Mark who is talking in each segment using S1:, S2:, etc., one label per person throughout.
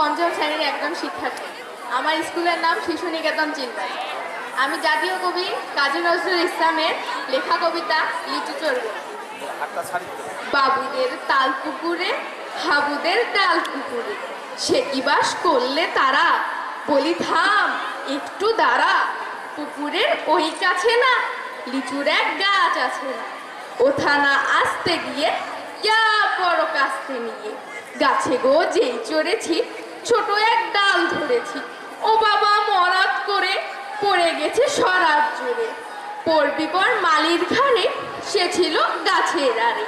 S1: পঞ্চম শ্রেণির একজন শিক্ষার্থী। আমার স্কুলের নাম শিশু নিকেতন চিন্তায় আমি জাতীয় কবি কাজী নজরুল ইসলামের লেখা কবিতা লিচু
S2: তো।
S1: বাবুদের তাল পুকুরে হাবুদের ডাল পুকুরে। সে কি বাস করলে তারা? বলি থাম একটু দাঁড়া পুকুরের ওই কাছে না লিচুর এক গাছ আছে না। ওথানা আসতে গিয়ে যা বড় কাস্তে নিয়ে? গাছে গো যেই চড়েছি ছোট এক ডাল ধরেছি। ও বাবা মরাত করে পড়ে গেছে সরাত জুড়ে। পড়বি পর মালির ঘাড়ে সে ছিল গাছের আরে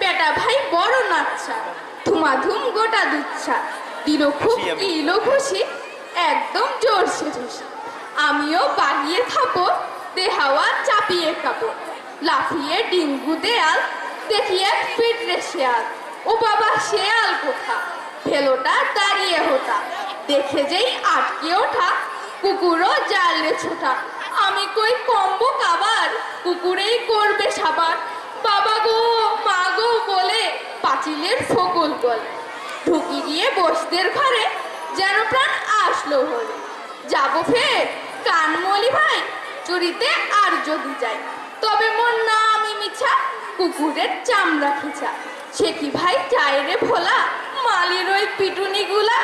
S1: বেটা ভাই বড় নাচ্ছা ধুমাধুম গোটা দুচ্ছা। দিল খুব। কিলো খুশি একদম জোরসে খুশি আমিও বাগিয়ে থাকো দেহাওয়া চাপিয়ে খাব লাফিয়ে ডিঙ্গু দেয়াল দেখিয়ে পিটরে শেয়াল। ও বাবা শেয়াল কোথা? ভেলোটা দাঁড়িয়ে হোতা দেখে যেই আটকে ওঠা কুকুরও জালে ছোটা। আমি কই কম্বো কাবার? কুকুরেই করবে সাবার। বাবা গো, মা গো বলে, পাঁচিলের ফকল গলে ঢুকি গিয়ে বসদের ঘরে যেন প্রাণ আসলো হলে। যাব ফের কানমলি ভাই, চুরিতে আর যদি যাই। তবে মোর নামই মিছা, কুকুরের চামড়া খিচা। সে কি ভাই রে ভোলা? মালির ওই পিটুনি গুলা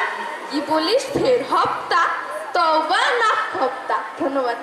S1: কি বলিস, ফের হপ্তা? তবা না হপ্তা? ধন্যবাদ।